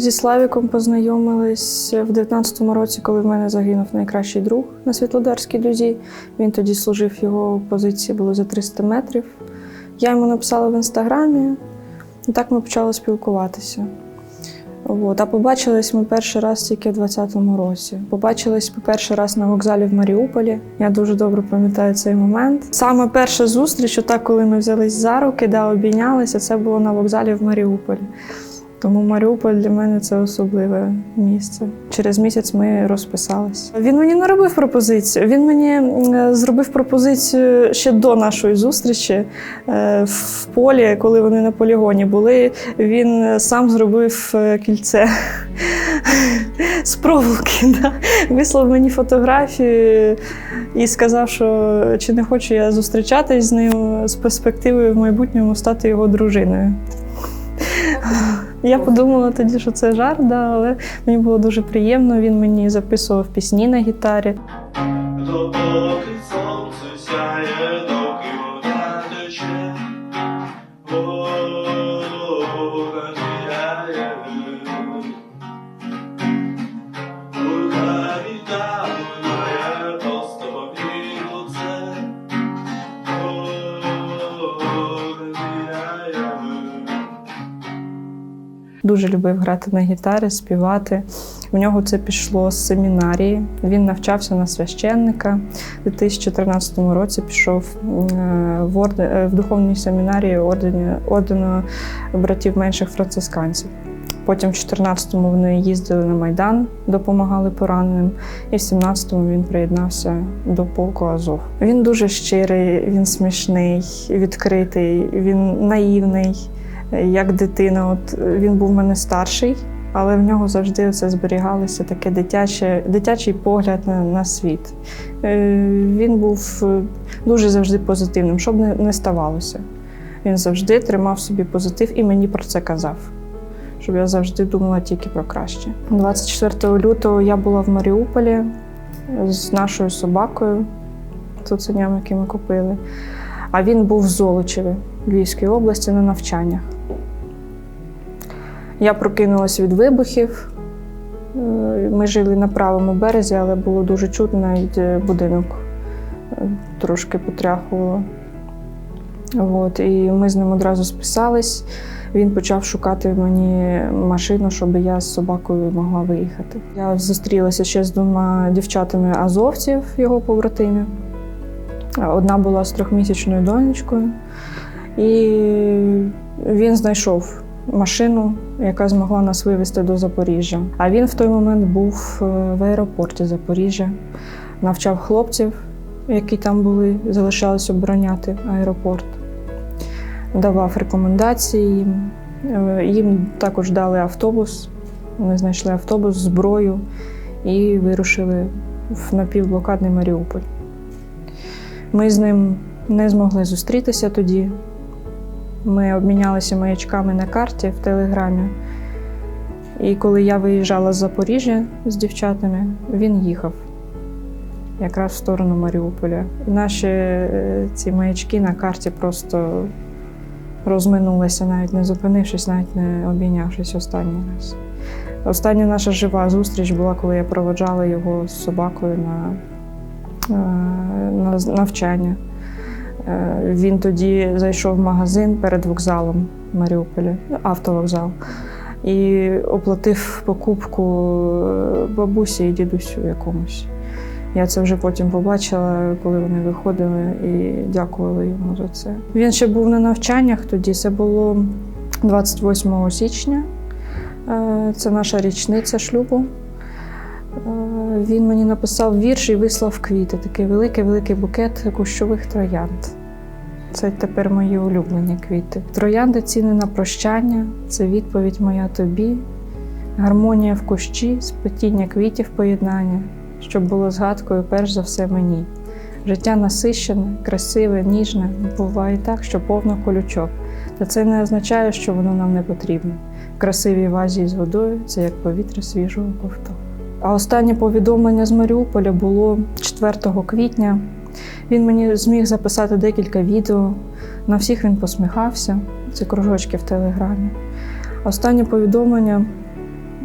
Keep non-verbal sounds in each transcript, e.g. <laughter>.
Зі Славіком познайомились в 19-му році, коли в мене загинув найкращий друг на Світлодарській дузі. Він тоді служив, його позиції було за 300 метрів. Я йому написала в інстаграмі, і так ми почали спілкуватися. От. А побачились ми перший раз тільки в 20-му році. Побачились ми перший раз на вокзалі в Маріуполі. Я дуже добре пам'ятаю цей момент. Саме перша зустріч, отак, коли ми взялись за руки, да, обійнялися, це було на вокзалі в Маріуполі. Тому Маріуполь для мене це особливе місце. Через місяць ми розписались. Він мені не робив пропозицію. Він мені зробив пропозицію ще до нашої зустрічі е, в полі, коли вони на полігоні були. Він сам зробив е, кільце <laughs> з проволоки. Да? Вислав мені фотографію і сказав, що чи не хочу я зустрічатись з ним з перспективою в майбутньому стати його дружиною. Я подумала тоді, що це жарт, да, але мені було дуже приємно. Він мені записував пісні на гітарі. Дуже любив грати на гітарі, співати. В нього це пішло з семінарії. Він навчався на священника. У 2014 році пішов е, в, орде- е, в духовній семінарії ордені, ордену братів менших францисканців. Потім в 14-му вони їздили на Майдан, допомагали пораненим, і в 17-му він приєднався до полку Азов. Він дуже щирий, він смішний, відкритий, він наївний як дитина. От він був в мене старший, але в нього завжди це зберігалося таке дитяче, дитячий погляд на, на світ. Е, Він був е, дуже завжди позитивним, щоб не, не ставалося. Він завжди тримав собі позитив і мені про це казав. Щоб я завжди думала тільки про краще. 24 лютого я була в Маріуполі з нашою собакою, цуценям, які ми купили. А він був в Золочеві, Львівській області, на навчаннях. Я прокинулася від вибухів. Е, Ми жили на правому березі, але було дуже чутно, навіть е, будинок е, трошки потряхувало. От, і ми з ним одразу списались. Він почав шукати мені машину, щоб я з собакою могла виїхати. Я зустрілася ще з двома дівчатами азовців, його побратимів. Одна була з трьохмісячною донечкою, і він знайшов машину, яка змогла нас вивезти до Запоріжжя. А він в той момент був е, в аеропорті Запоріжжя, навчав хлопців, які там були, залишалися обороняти аеропорт, давав рекомендації. Е, Їм також дали автобус. Вони знайшли автобус, зброю і вирушили в напівблокадний Маріуполь. Ми з ним не змогли зустрітися тоді. Ми обмінялися маячками на карті в Телеграмі. І коли я виїжджала з Запоріжжя з дівчатами, він їхав якраз в сторону Маріуполя. І наші е, ці маячки на карті просто розминулися, навіть не зупинившись, навіть не обійнявшись останній раз. Остання наша жива зустріч була, коли я проводжала його з собакою на, е, на навчання. Е, Він тоді зайшов в магазин перед вокзалом в Маріуполі, автовокзал, і оплатив покупку е, бабусі і дідусю якомусь. Я це вже потім побачила, коли вони виходили і дякували йому за це. Він ще був на навчаннях тоді. Це було 28 січня. Е, Це наша річниця шлюбу. Він мені написав вірш і вислав квіти. Такий великий-великий букет кущових троянд. Це тепер мої улюблені квіти. Троянди ціни на прощання, це відповідь моя тобі. Гармонія в кущі, сплетіння квітів поєднання, щоб було згадкою перш за все мені. Життя насищене, красиве, ніжне, буває так, що повно колючок. Та це не означає, що воно нам не потрібне. Красивій вазі з водою це як повітря свіжого ковту. А останнє повідомлення з Маріуполя було 4 квітня. Він мені зміг записати декілька відео. На всіх він посміхався. Це кружочки в телеграмі. Останнє повідомлення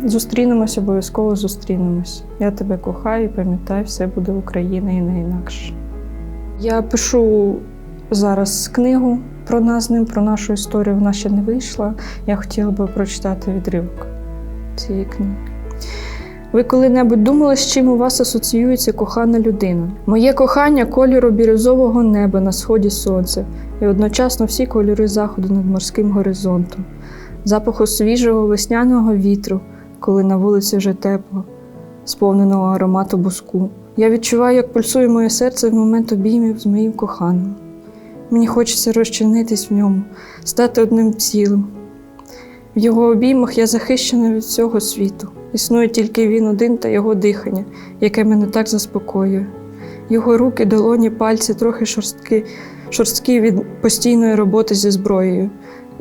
Зустрінемось, обов'язково зустрінемось. Я тебе кохаю і пам'ятаю, все буде Україна і не інакше. Я пишу зараз книгу про нас з ним, про нашу історію. Вона ще не вийшла. Я хотіла би прочитати відривок цієї книги. Ви коли-небудь думали, з чим у вас асоціюється кохана людина? Моє кохання кольору бірюзового неба на сході сонця і одночасно всі кольори заходу над морським горизонтом, запаху свіжого весняного вітру, коли на вулиці вже тепло, сповненого аромату буску. Я відчуваю, як пульсує моє серце в момент обіймів з моїм коханим. Мені хочеться розчинитись в ньому, стати одним цілим. В його обіймах я захищена від всього світу. Існує тільки він один та його дихання, яке мене так заспокоює. Його руки, долоні, пальці трохи шорсткі, шорсткі від постійної роботи зі зброєю.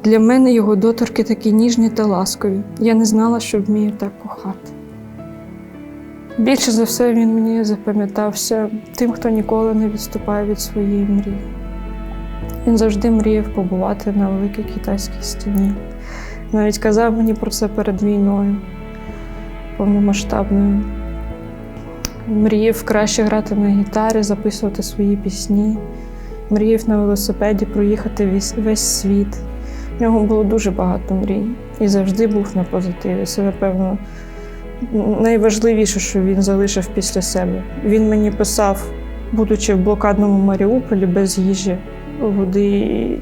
Для мене його доторки такі ніжні та ласкові. Я не знала, що вмію так кохати. Більше за все він мені запам'ятався тим, хто ніколи не відступає від своєї мрії. Він завжди мріяв побувати на великій китайській стіні. Навіть казав мені про це перед війною повномасштабною. Мріяв краще грати на гітарі, записувати свої пісні. Мріяв на велосипеді проїхати весь, весь світ. В нього було дуже багато мрій і завжди був на позитиві. Це, напевно, найважливіше, що він залишив після себе. Він мені писав, будучи в блокадному Маріуполі без їжі, води,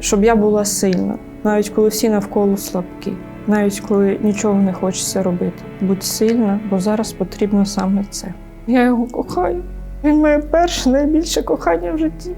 щоб я була сильна, навіть коли всі навколо слабкі, навіть коли нічого не хочеться робити. Будь сильна, бо зараз потрібно саме це. Я його кохаю. Він моє перше найбільше кохання в житті.